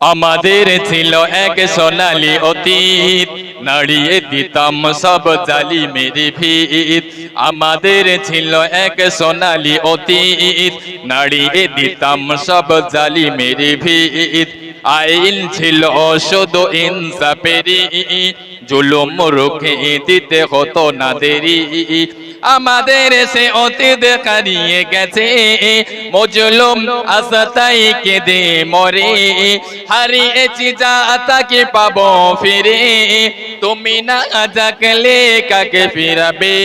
আমাদের ছিল এক সোনালি অতীত। নাড়িয়ে দিতাম সব জালি মেরি ভিত। আমাদের ছিল এক সোনালি অতীত। নাড়িয়ে দিতাম সব জালি মেরি ভিত। আইন ছিল শুধু ইনসাফেরি জুলুম রুখে দিতে হতো না দেরি। আমাদের সে অতীত কারিয়ে গেছে। মজলুম আসাতাই কেঁদে মরে। হারিয়েছি যা তাকে পাবো ফিরে। তুমি না জাগলে কাকে ফিরাবে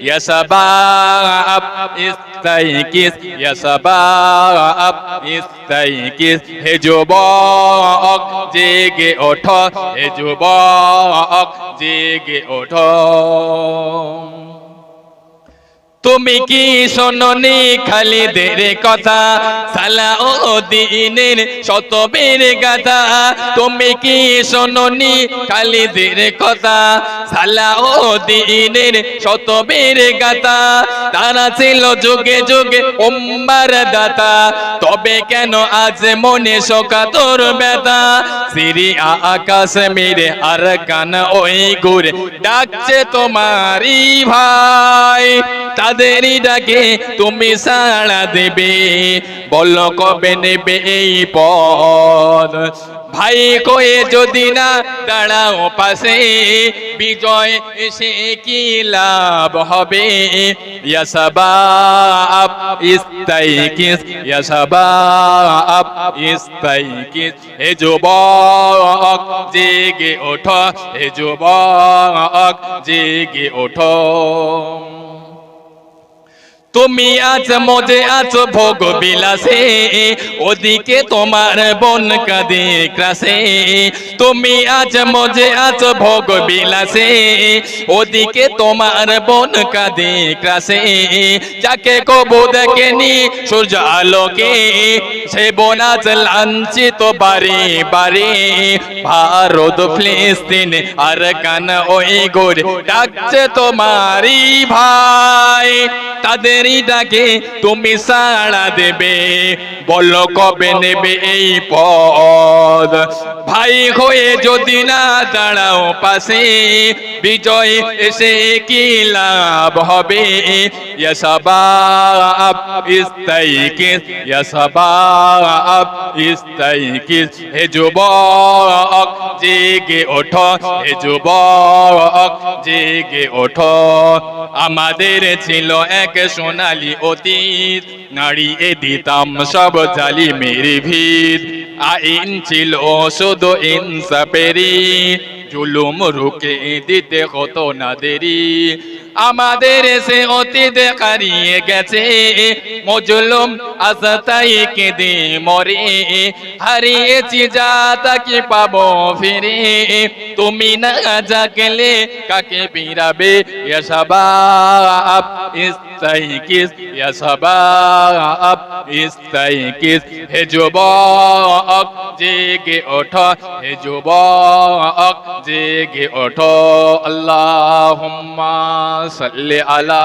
ইয়াসাবাব ইস্তাইকিস ইয়াসাবাব ইস্তাইকিস হে যুবক জেগে ওঠো হে যুবক জেগে ওঠো তুমি কি শোনি খালিদের কথা? সালা ও দিনের শত বীর গাথা। তুমি কি শোনি খালিদের কথা? সালা ও দিনের শত বীর গাথা। তারা ছিল যুগে যুগে উম্মার দাতা। তবে কেন আজ মনে শোকা তোর ব্যথা? সিরি আকাশ মেরে আর কান ওই ঘুরে ডাকছে তোমারই ভাই। তাদেরই ডাকে, তুমি সাড়া দেবে, বলো কবে নেবে এই পদ ভাই কয়ে, যদি না দাঁড়াও পাশে, বিজয় এসে কি লাভ হবে? ইয়াসাবাব ইস্তাইকিস ইয়াসাবাব ইস্তাইকিস হে যুবক, জেগে ওঠো, হে যুবক, জেগে ওঠো। তুমি আজ মজে আছো ভোগ বিলাসে, ওদিকে তোমার বোন কাঁদে ক্রাসে। তুমি আজ মজে আছো ভোগ বিলাসে, ওদিকে তোমার বোন কাঁদে ক্রাসে। যাকে কবু দেখেনি সূর্য আলোকে, সে বোন আজ লাঞ্ছিত বারে বারে ভারত, ফিলিস্তিন আর কান ওই গোরে ডাকছে তোমারই ভাই। তাদেরই ডাকে তুমি সাড়া দেবে। বলো কবে নেবে এই পদ? ভাই হয়ে যদি না দাঁড়াও পাশে, বিজয় এসে কি লাভ হবে? ইয়াসাবাব ইস্তাইকিস ইয়াসাবাব ইস্তাইকিস হে যুবক, জেগে ওঠো, হে যুবক, জেগে ওঠো। আমাদের ছিল এক সোনালি অতীত, নাড়িয়ে দিতাম সব জালি মেরে ভিত। আইন ছিল শুধু ইনসাফেরি জুলুম রুকে দিতে হতো না দেরি আমাদের সে অতীত হারিয়ে গেছে। মজলুম আসাতাই কেঁদে মরে। হারিয়েছি যা তাকে পাবো ফিরে। তুমি না জাগলে কাকে পিরাবে ইয়াসাবাব ইস্তাইকিস ইয়াসাবাব ইস্তাইকিস হে যুবক, জেগে ওঠো, হে যুবক, জেগে ওঠো। আল্লাহুম্মা সাল্লি আলা